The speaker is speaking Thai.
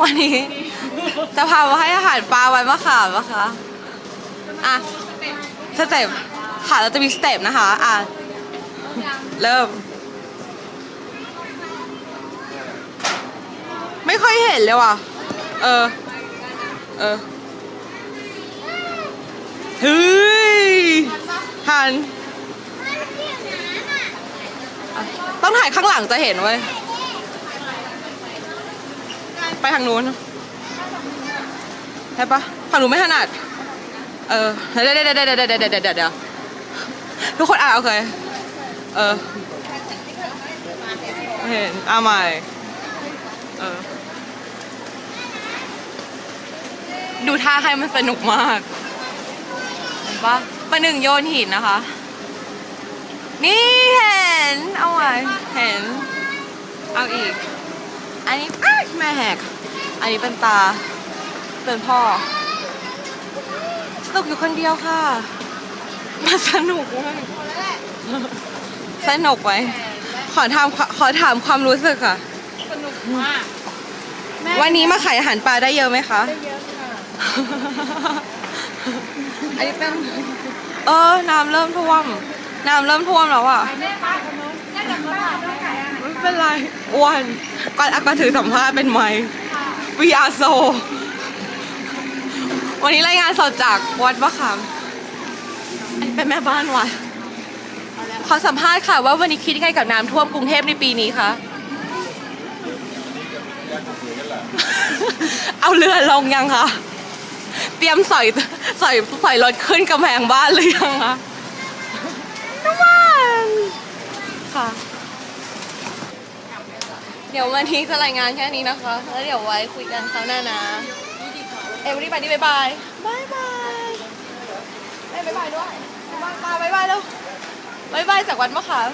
วันนี้ จะพามาให้อาหารปลาไว้มะขามนะคะอะสเต็ปค่ะเราจะมีสเต็ปนะคะ อะ เริ่ม ไม่ค่อยเห็นเลยว่ะ เออ เออเฮ้ยหันต้องถ่ายข้างหลังจะเห็นเว้ย ไปทางนู้นได้ปะฝั่งนู้นไม่ถนัด เออเดี๋ยวเดี๋ยวเดี๋ยวเดี๋ยวเดี๋ยวเดี๋ยวทุกคนอะโอเค เออเห็นอะใหม่เออดูท่าใครมันสนุกมากเห็นปะประหนึ่งโยนหินนะคะ นี่เห็น เอาไว้เห็น เอาอีก อันนี้อ้ายแม่แหก อันนี้เป็นตา เป็นพ่อ สนุกอยู่คนเดียวค่ะ มาสนุกมากสนุกไหมขอถามขอถามความรู้สึกค่ะ สนุกมาก วันนี้มาขายอาหารปลาได้เยอะไหมคะ ได้เยอะค่ะ อันนี้เป็น เออ น้ำเริ่มท่วม น้ำเริ่มท่วมแล้วอะ อ้วนก่อนอะก่อนถือสัมภาษณ์เป็นไม We are so วันนี้รายงานสดจากวัดมะขามอันนี้เป็นแม่บ้านวัดขอสัมภาษณ์ค่ะว่าวันนี้คิดยังไงกับน้ำท่วมกรุงเทพในปีนี้คะ เอาเรือลงยังคะ เตรียมสอยสอยสอยรถขึ้นกำแพงบ้านหรือยังคะน้ำมันค่ะ ดี๋ยววันนี้จะรายงานแค่นี้นะคะ แล้วเดี๋ยวไว้คุยกันคราวหน้านะ เอวรีบไปดีบายบายบายบายบายบายด้วยบายบายบายบายแล้วบายบายจากวัดมะขาม